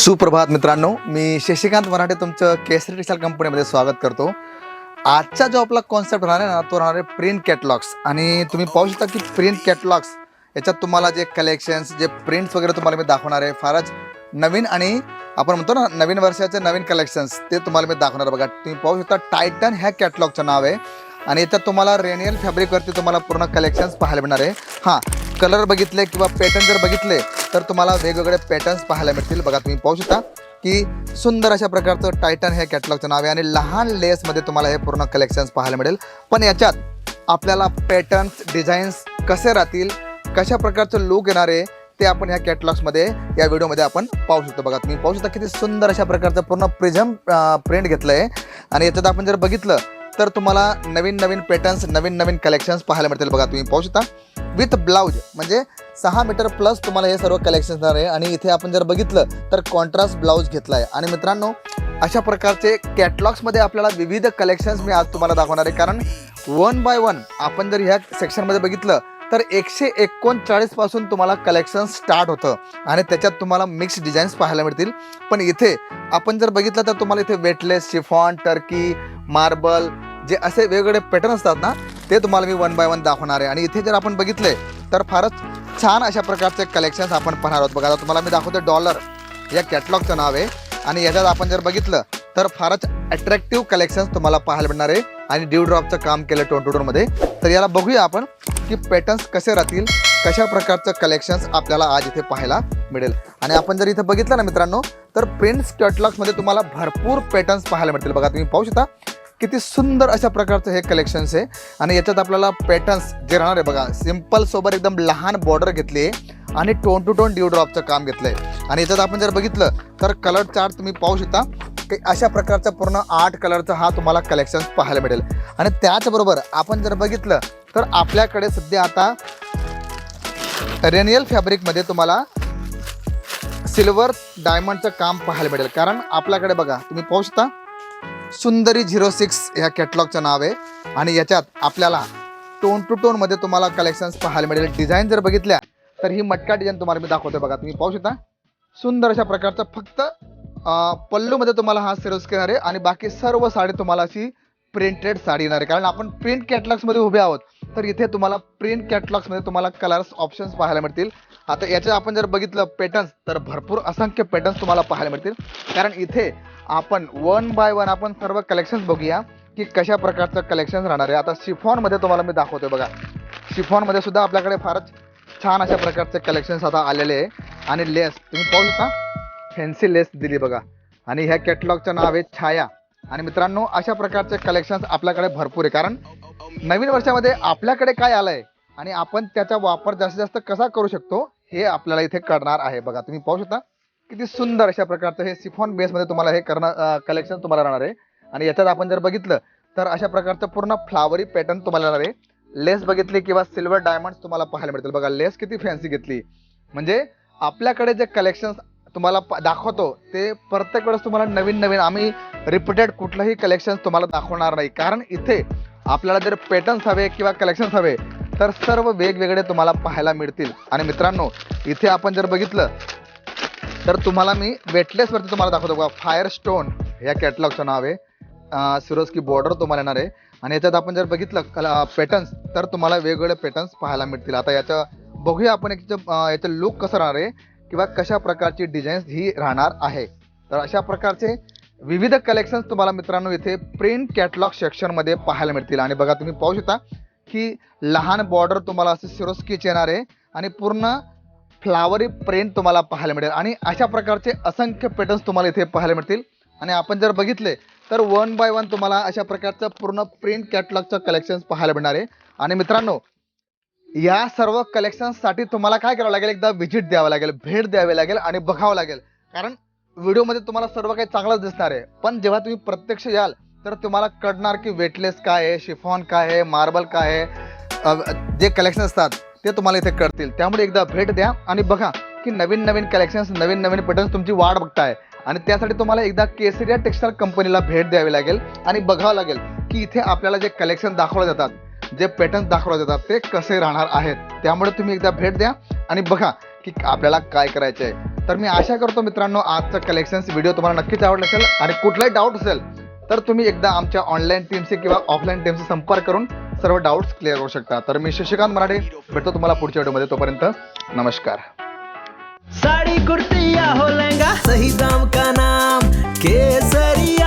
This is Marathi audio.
सुप्रभात मित्रांनो मी शशिकांत मराठे तुमचं केसरी टेक्सटाईल कंपनीमध्ये स्वागत करतो. आजचा जो आपला कॉन्सेप्ट राहणार आहे ना तो राहणार आहे प्रिंट कॅटलॉग्स आणि तुम्ही पाहू शकता की प्रिंट कॅटलॉग्स याच्यात तुम्हाला जे कलेक्शन्स जे प्रिंट्स वगैरे तुम्हाला मी दाखवणार आहे फारच नवीन आणि आपण म्हणतो ना नवीन वर्षाचे नवीन कलेक्शन्स ते तुम्हाला मी दाखवणार आहे. बघा तुम्ही पाहू शकता टायटन ह्या कॅटलॉगचं नाव आहे. आणि याच्यात तुम्हाला रेनियल फॅब्रिकवरती तुम्हाला पूर्ण कलेक्शन्स पाहायला मिळणार आहे. हां कलर बघितले किंवा पॅटर्न जर बघितले तर तुम्हाला वेगवेगळे पॅटर्न्स पाहायला मिळतील. बघा तुम्ही पाहू शकता की सुंदर अशा प्रकारचं टायटन हे कॅटलॉगचं नाव आहे आणि लहान लेसमध्ये तुम्हाला हे पूर्ण कलेक्शन्स पाहायला मिळेल. पण याच्यात आपल्याला पॅटर्न्स डिझाईन्स कसे राहतील कशा प्रकारचं लुक येणार आहे ते आपण ह्या कॅटलॉग्समध्ये या व्हिडिओमध्ये आपण पाहू शकतो. बघा तुम्ही पाहू शकता किती सुंदर अशा प्रकारचं पूर्ण प्रिझम प्रिंट घेतलं आहे आणि याच्यात आपण जर बघितलं तर तुम्हाला नवीन नवीन पॅटर्न्स नवीन नवीन कलेक्शन्स पाहायला मिळतील. बघा तुम्ही पाहू शकता. विथ ब्लाऊज म्हणजे सहा मीटर प्लस तुम्हाला हे सर्व कलेक्शन असणार आहे. आणि इथे आपण जर बघितलं तर कॉन्ट्रास्ट ब्लाऊज घेतला आहे आणि मित्रांनो अशा प्रकारचे कॅटलॉग्समध्ये आपल्याला विविध कलेक्शन्स मी आज तुम्हाला दाखवणार आहे. कारण वन बाय वन आपण जर ह्या सेक्शनमध्ये बघितलं तर एकशे एकोणचाळीसपासून तुम्हाला कलेक्शन स्टार्ट होतं. आणि त्याच्यात तुम्हाला मिक्स डिझाईन्स पाहायला मिळतील. पण इथे आपण जर बघितलं तर तुम्हाला इथे वेटलेस शिफॉन टर्की मार्बल जे असे वेगवेगळे पॅटर्न असतात ना ते तुम्हाला मी वन बाय वन दाखवणार आहे. आणि इथे जर आपण बघितले तर फारच छान अशा प्रकारचे कलेक्शन्स आपण पाहणार आहोत. बघा तुम्हाला मी दाखवतो डॉलर या कॅटलॉगचं नाव आहे. आणि याच्यात आपण जर बघितलं तर फारच अट्रॅक्टिव्ह कलेक्शन्स तुम्हाला पाहायला मिळणार आहे. आणि ड्यू ड्रॉपचं काम केलं टोन टोनटोडोरमध्ये तर याला बघूया आपण की पॅटर्न्स कसे राहतील कशा प्रकारचं कलेक्शन्स आपल्याला आज इथे पाहायला मिळेल. आणि आपण जर इथे बघितलं ना मित्रांनो तर प्रिंट्स कॅटलॉग्समध्ये तुम्हाला भरपूर पॅटर्न्स पाहायला मिळतील. बघा तुम्ही पाहू शकता. किती सुंदर अशा प्रकारचं हे कलेक्शन्स आहे. आणि याच्यात आपल्याला पॅटर्न्स जे राहणार आहे बघा सिंपल सोबत एकदम लहान बॉर्डर घेतली आहे आणि टोन टू टोन ड्यू ड्रॉपचं काम घेतलं आहे आणि याच्यात आपण जर बघितलं तर कलर चार्ट तुम्ही पाहू शकता की अशा प्रकारचा पूर्ण आठ कलरचा हा तुम्हाला कलेक्शन्स पाहायला मिळेल. आणि त्याचबरोबर आपण जर बघितलं तर आपल्याकडे सध्या आता रेनियल फॅब्रिकमध्ये तुम्हाला सिल्वर डायमंडचं काम पाहायला मिळेल. कारण आपल्याकडे बघा तुम्ही पाहू शकता सुंदरी झिरो सिक्स ह्या कॅटलॉगचं नाव आहे. आणि याच्यात आपल्याला टोन टू टोनमध्ये तुम्हाला कलेक्शन्स पाहायला मिळेल. डिझाईन जर बघितल्या तर ही मटका डिझाईन तुम्हाला मी दाखवतोय बघा. तुम्ही पाहू शकता. सुंदर अशा प्रकारचं फक्त पल्लूमध्ये तुम्हाला हा सिरोस येणार आहे. आणि बाकी सर्व साडी तुम्हाला अशी प्रिंटेड साडी येणार आहे. कारण आपण प्रिंट कॅटलॉग्समध्ये उभे आहोत. तर इथे तुम्हाला प्रिंट कॅटलॉग्समध्ये तुम्हाला कलर्स ऑप्शन्स पाहायला मिळतील. आता याच्यात आपण जर बघितलं पॅटर्न्स तर भरपूर असंख्य पॅटर्न्स तुम्हाला पाहायला मिळतील. कारण इथे आपण वन बाय वन आपण सर्व कलेक्शन्स बघूया की कशा प्रकारचं कलेक्शन राहणार आहे. आता शिफॉनमध्ये तुम्हाला मी दाखवतोय बघा. शिफॉनमध्ये सुद्धा आपल्याकडे फारच छान अशा प्रकारचे कलेक्शन्स आता आलेले आहे. आणि लेस तुम्ही पाहू शकता फॅन्सी लेस दिली बघा. आणि ह्या कॅटलॉगचं नाव आहे छाया. आणि मित्रांनो अशा प्रकारचे कलेक्शन्स आपल्याकडे भरपूर आहे. कारण नवीन वर्षामध्ये आपल्याकडे काय आलंय आणि आपण त्याचा वापर जास्तीत जास्त कसा करू शकतो हे आपल्याला इथे करणार आहे. बघा तुम्ही पाहू शकता. किती सुंदर अशा प्रकारचं हे सिफॉन बेसमध्ये तुम्हाला हे करणं कलेक्शन तुम्हाला राहणार आहे. आणि याच्यात आपण जर बघितलं तर अशा प्रकारचं पूर्ण फ्लावरी पॅटर्न तुम्हाला राहणार आहे. लेस बघितली किंवा सिल्वर डायमंड तुम्हाला पाहायला मिळतील. बघा लेस किती फॅन्सी घेतली. म्हणजे आपल्याकडे जे कलेक्शन तुम्हाला प- दाखवतो ते प्रत्येक वेळेस तुम्हाला नवीन नवीन. आम्ही रिपीटेड कुठलंही कलेक्शन तुम्हाला दाखवणार नाही. कारण इथे आपल्याला जर पॅटर्न्स हवे किंवा कलेक्शन्स हवे तर सर्व वेगवेगळे तुम्हाला पाहायला मिळतील. आणि मित्रांनो इथे आपण जर बघितलं तर तुम्हाला मी वेटलेसवरती तुम्हाला दाखवतो बघा. फायर स्टोन या कॅटलॉगचं नाव आहे. सिरोस्की बॉर्डर तुम्हाला येणार आहे. आणि याच्यात आपण जर बघितलं पॅटर्न्स तर तुम्हाला वेगवेगळे पॅटर्न्स पाहायला मिळतील. आता याचं बघूया आपण याचं याचं लुक कसं राहणार आहे किंवा कशा प्रकारची डिझाईन्स ही राहणार आहे. तर अशा प्रकारचे विविध कलेक्शन्स तुम्हाला मित्रांनो इथे प्रिंट कॅटलॉग सेक्शनमध्ये पाहायला मिळतील. आणि बघा तुम्ही पाहू शकता की लहान बॉर्डर तुम्हाला असे सिरोस्कीच येणार आहे. आणि पूर्ण फ्लावरी प्रिंट तुम्हाला पाहायला मिळेल. आणि अशा प्रकारचे असंख्य पॅटर्न्स तुम्हाला इथे पाहायला मिळतील. आणि आपण जर बघितले तर वन बाय वन तुम्हाला अशा प्रकारचं पूर्ण प्रिंट कॅटलॉगचं कलेक्शन्स पाहायला मिळणार आहे. आणि मित्रांनो या सर्व कलेक्शन्ससाठी तुम्हाला काय करावं लागेल? एकदा व्हिजिट द्यावं लागेल भेट द्यावी लागेल आणि बघावं लागेल. कारण व्हिडिओमध्ये तुम्हाला सर्व काही चांगलंच दिसणार आहे. पण जेव्हा तुम्ही प्रत्यक्ष याल तर तुम्हाला कळणार की वेटलेस काय आहे शिफॉन काय आहे मार्बल काय आहे. जे कलेक्शन असतात ते तुम्हाला इथे कळतील. त्यामुळे एकदा भेट द्या आणि बघा की नवीन नवीन कलेक्शन्स नवीन नवीन पॅटर्न्स तुमची वाट बघताय. आणि त्यासाठी तुम्हाला एकदा केसरिया टेक्सटाईल कंपनीला भेट द्यावी लागेल आणि बघावं लागेल की इथे आपल्याला जे कलेक्शन दाखवले जातात जे पॅटर्न्स दाखवले जातात ते कसे राहणार आहेत. त्यामुळे तुम्ही एकदा भेट द्या आणि बघा की आपल्याला काय करायचं आहे तर मी आशा करतो मित्रांनो आजचं कलेक्शन्स व्हिडिओ तुम्हाला नक्कीच आवडला असेल आणि कुठलाही डाऊट असेल तर तुम्ही एकदा आमच्या ऑनलाईन टीमशी किंवा ऑफलाईन टीमशी संपर्क करून सर्व डाऊट्स क्लिअर करू शकता. तर मी शशिकांत मराठे भेटतो तुम्हाला पुढच्या व्हिडिओमध्ये तोपर्यंत नमस्कार. साड़ी कुर्ती या हो लहंगा सही दाम का नाम? केसरी